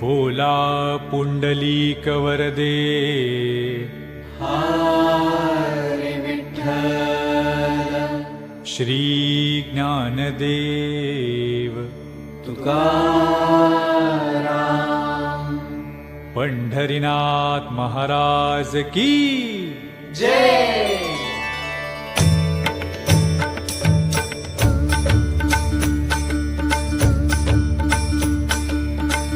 बोला पुण्डलीकवरदे। श्रीज्ञानदेव ज्ञानदेव। पण्ढरीनाथ महाराज की जय।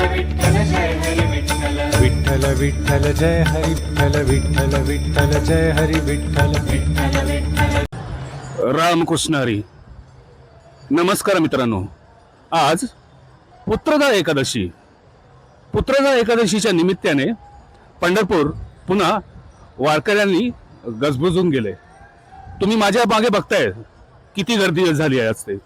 विठ्ठल विठ्ठल जय हरी विठ्ठल विठ्ठल विठ्ठल जय हरी विठ्ठल विठ्ठल जय विठ्ठल रामकृष्ण हरी नमस्कार मित्रांनो. आज पुत्रदा एकादशी. पुत्रदा एकादशीच्या निमित्ताने पंढरपूर पुन्हा वारकऱ्यांनी गजबजून गेले. तुम्ही माझ्या मागे बघताय किती गर्दी झाली आहे आज ते.